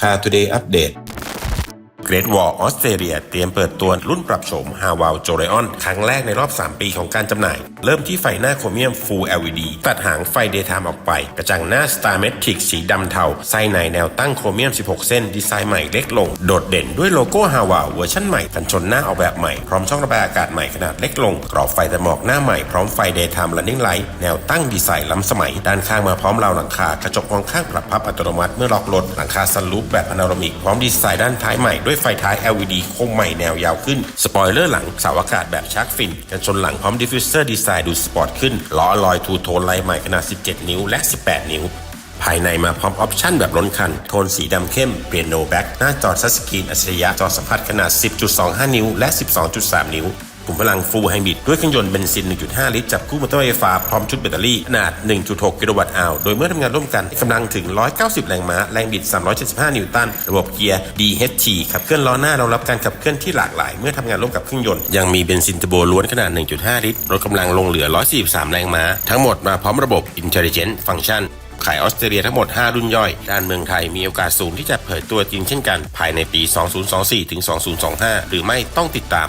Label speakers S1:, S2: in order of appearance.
S1: พาทูเดย์อัป เกร t วอลออสเตรเลียเตรียมเปิดตัวรุ่นปรับโฉมฮาวา l โจ r รออนครั้งแรกในรอบ 3 ปีของการจำหน่าย เริ่มที่ไฟหน้าโครเมียม Full LED ตัดหางไฟ Daytime ออกไป กระจังหน้า Star Matrix สีดำเทาไส้ในแนวตั้งโครเมียม 16 เส้น ดีไซน์ใหม่เล็กลง โดดเด่นด้วยโลโก้ฮาวาเวอร์ชันใหม่กันชนหน้าออกแบบใหม่ พร้อมช่องระบายอากาศใหม่ขนาดเล็กลง กรอบไฟแต่หมอกหน้าใหม่พร้อมไฟ Daytime Running Light แนวตั้งดีไซน์ล้ำสมัย ด้านข้างมาพร้อมราวหลังคากระจกมองข้างปรับพับอัตโนมัติเมื่อล็อกรถหลังคาซันรูฟแบบพานาโรมิกพร้อมดีไซน์ด้านท้ายใหม่ด้วยไฟท้าย LED โคมใหม่แนวยาวขึ้น สปอยเลอร์หลังเสาอากาศแบบชาร์กฟินกันชนหลังพร้อมดิฟฟิวเซอร์ดีไซน์ดูสปอร์ตขึ้นล้อลอยทูโทนลายใหม่ขนาด 17 นิ้วและ 18 นิ้วภายในมาพร้อมออปชั่นแบบล้นคัน โทนสีดำเข้ม เปลี่ยนโนแบ็กหน้าจอทัชสกรีนอัจฉริยะจอสัมผัสขนาด 10.25 นิ้ว และ 12.3 นิ้ว กลุ่มพลังฟูลไฮบริดด้วยเครื่องยนต์เบนซิน 1.5 ลิตร จับคู่มอเตอร์ไฟฟ้าพร้อมชุดแบตเตอรี่ขนาด 1.6 กิโลวัตต์อาวโดยเมื่อทำงานร่วมกันกำลังถึง 190 แรงม้า แรงบิด 375 นิวตัน ระบบเกียร์ DHT ขับเคลื่อนล้อหน้ารองรับการขับเคลื่อนที่หลากหลาย เมื่อทำงานร่วมกับเครื่องยนต์ยังมีเบนซินเทอร์โบล้วนขนาด 1.5 ลิตรลดกำลังลงเหลือ 143 แรงม้า ทั้งหมดมาพร้อมระบบ Intelligent Function ขายออสเตรเลียทั้งหมด 5 รุ่นย่อย ด้านเมืองไทยมีโอกาสสูงที่จะเผยตัวจริงเช่นกัน ภายในปี 2024-2025 หรือไม่ต้องติดตาม